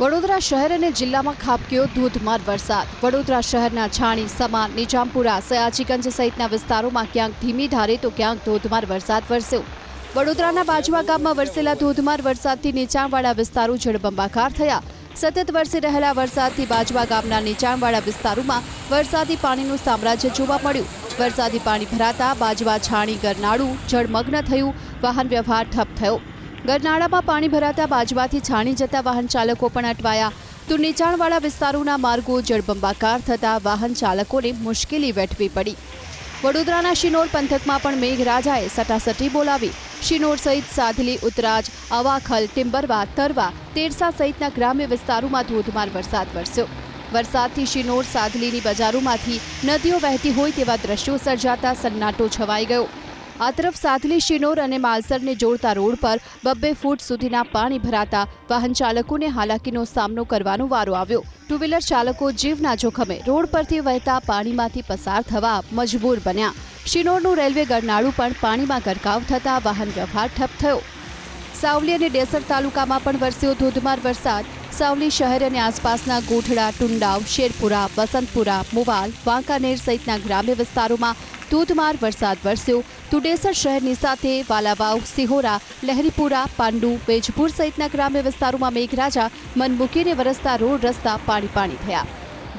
વડોદરા શહેર અને જિલ્લામાં ખાબક્યો ધોધમાર વરસાદ. વડોદરા શહેરના છાણી સમા નિજામપુરા સયાજીગંજ સહિતના વિસ્તારોમાં ક્યાંક ધીમી ધારે તો ક્યાંક ધોધમાર વરસાદ વરસ્યો. વડોદરાના બાજવા ગામમાં વરસેલા ધોધમાર વરસાદથી નીચાણવાળા વિસ્તારો જળબંબાકાર થયા. સતત વરસી રહેલા વરસાદથી બાજવા ગામના નીચાણવાળા વિસ્તારોમાં વરસાદી પાણીનું સામ્રાજ્ય જોવા મળ્યું. વરસાદી પાણી ભરાતા બાજવા, છાણી, ગરનાળું જળમગ્ન થયું. વાહન વ્યવહાર ઠપ થયો. ગરનાળામાં પાણી ભરાતા બાજવાથી છાણી જતા વાહન ચાલકો પણ અટવાયા. તો નીચાણવાળા વિસ્તારોના માર્ગો જળબંબાકાર થતા વાહન ચાલકોને મુશ્કેલી વેઠવી પડી. વડોદરાના શિનોર પંથકમાં પણ મેઘરાજાએ સટાસટી બોલાવી. શિનોર સહિત સાધલી, ઉતરાજ અવાખલ ટિમ્બરવા તરવા, તેરસા સહિતના ગ્રામ્ય વિસ્તારોમાં ધોધમાર વરસાદ વરસ્યો. વરસાદથી શિનોર સાધલીની બજારોમાંથી નદીઓ વહેતી હોય તેવા દ્રશ્યો સર્જાતા સન્નાટો છવાઈ ગયો. આ તરફ સાધલી, શિનોર અને માલસરને જોડતા રોડ પર બબ્બે ફૂટ સુધીના પાણી ભરાતા વાહન ચાલકોને હાલાકીનો સામનો કરવાનો વારો આવ્યો. ટુ વ્હીલર ચાલકો જીવના જોખમે રોડ પરથી વહેતા પાણીમાંથી પસાર થવા મજબૂર બન્યા. શિનોરનું રેલવે ગરનાળું પણ પાણીમાં ગરકાવ થતા વાહન વ્યવહાર ઠપ થયો. સાવલી અને ડેસર તાલુકામાં પણ વરસ્યો ધોધમાર વરસાદ. સાવલી શહેર અને આસપાસના ગોઠડા ટુંડાવ, શેરપુરા, વસંતપુરા, મુવાલ, વાંકાનેર સહિતના ગ્રામ્ય વિસ્તારોમાં ધોધમાર વરસાદ વરસ્યો. તો ડેસર શહેરની સાથે વાલાવાવ, સિહોરા, લહેરીપુરા, પાંડુ, વેજપુર સહિતના ગ્રામ્ય વિસ્તારોમાં મેઘરાજા મન મૂકીને વરસતા રોડ રસ્તા પાણી પાણી થયા.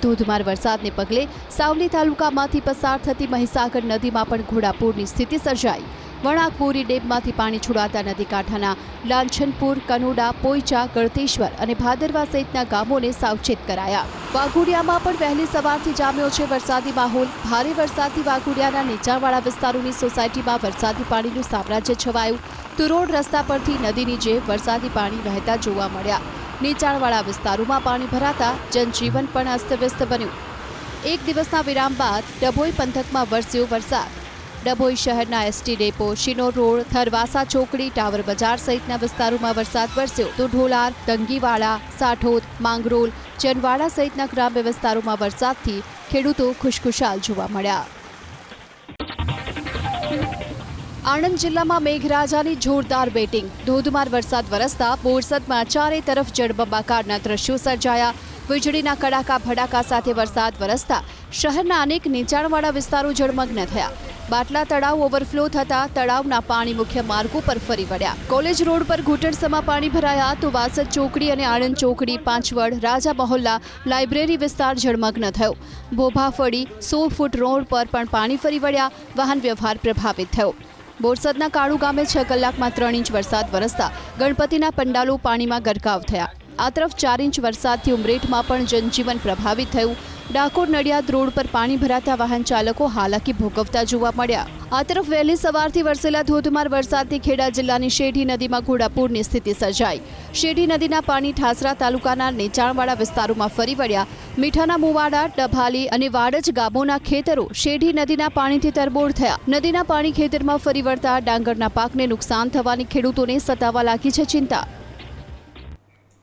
ધોધમાર વરસાદને પગલે સાવલી તાલુકામાંથી પસાર થતી મહીસાગર નદીમાં પણ ઘોડાપૂરની સ્થિતિ સર્જાઈ. વણાકપુરી ડેમમાંથી પાણી છોડાતા નદી કાંઠાના લાલછનપુર, કનોડા, પોઈચા, ગળતેશ્વર અને ભાદરવા સહિતના ગામોને સાવચેત કરાયા. વાઘોડિયામાં પણ વહેલી સવારથી જામ્યો છે વરસાદી માહોલ. ભારે વરસાદથી વાઘોડિયાના નીચાણવાળા વિસ્તારોની સોસાયટીમાં વરસાદી પાણીનું સામ્રાજ્ય છવાયું. તો રોડ રસ્તા પરથી નદીની જે વરસાદી પાણી વહેતા જોવા મળ્યા. નીચાણવાળા વિસ્તારોમાં પાણી ભરાતા જનજીવન પણ અસ્તવ્યસ્ત બન્યું. એક દિવસના વિરામ બાદ ડભોઈ પંથકમાં વરસ્યો વરસાદ. ડભોઈ શહેરના એસટી ડેપો શિનો રોડ, થરવાસા ચોકડી, ટાવર બજાર સહિતના વિસ્તારોમાં વરસાદ વરસ્યો. તો ઢોલાર દંગીવાડા, સાઠોદ, માંગરોલ, ચનવાડા સહિતના ગ્રામ્ય વિસ્તારોમાં વરસાદથી ખેડૂતો ખુશખુશાલ જોવા મળ્યા. આણંદ જિલ્લામાં મેઘરાજાની જોરદાર બેટિંગ. ધોધમાર વરસાદ વરસતા બોરસદમાં ચારે તરફ જળબંબાકારના દ્રશ્યો સર્જાયા. વીજળીના કડાકા ભડાકા સાથે વરસાદ વરસતા શહેરના અનેક નીચાણવાળા વિસ્તારો જળમગ્ન થયા. બાટલા તળાવ ઓવરફ્લો થતા તળાવના પાણી મુખ્ય માર્ગો પર ફરી વળ્યા. કોલેજ રોડ પર ઘૂંટણસમાં પાણી ભરાયા તો વાસદ ચોકડી અને આણંદ ચોકડી પાંચવડ, રાજા મહોલ્લા લાઇબ્રેરી વિસ્તાર જળમગ્ન થયો. ભોભાફળી સો ફૂટ રોડ પર પણ પાણી ફરી વળ્યા, વાહન વ્યવહાર પ્રભાવિત થયો. બોરસદના કાળુ ગામે છ કલાકમાં ત્રણ ઇંચ વરસાદ વરસતા ગણપતિના પંડાલો પાણીમાં ગરકાવ થયા. આ તરફ ચાર ઇંચ વરસાદથી ઉમરેઠમાં પણ જનજીવન પ્રભાવિત થયું. ડાકોર નડિયાદ રોડ પર પાણી ભરાતા વાહન ચાલકો હાલાકી ભોગવતા જોવા મળ્યા. આ તરફ વહેલી સવારથી વરસેલા ધોધમાર વરસાદથી ખેડા જિલ્લાની શેઢી નદીમાં ઘોડાપૂરની સ્થિતિ સર્જાઈ. શેઢી નદીના પાણી ઠાસરા તાલુકાના નીચાણવાળા વિસ્તારોમાં ફરી વળ્યા. મીઠાના મુવાડા, ડભાલી અને વાડજ ગામોના ખેતરો શેઢી નદીના પાણીથી તરબોળ થયા. નદીના પાણી ખેતરમાં ફરી વળતા ડાંગરના પાકને નુકસાન થવાની ખેડૂતોને સતાવા લાગી છે ચિંતા.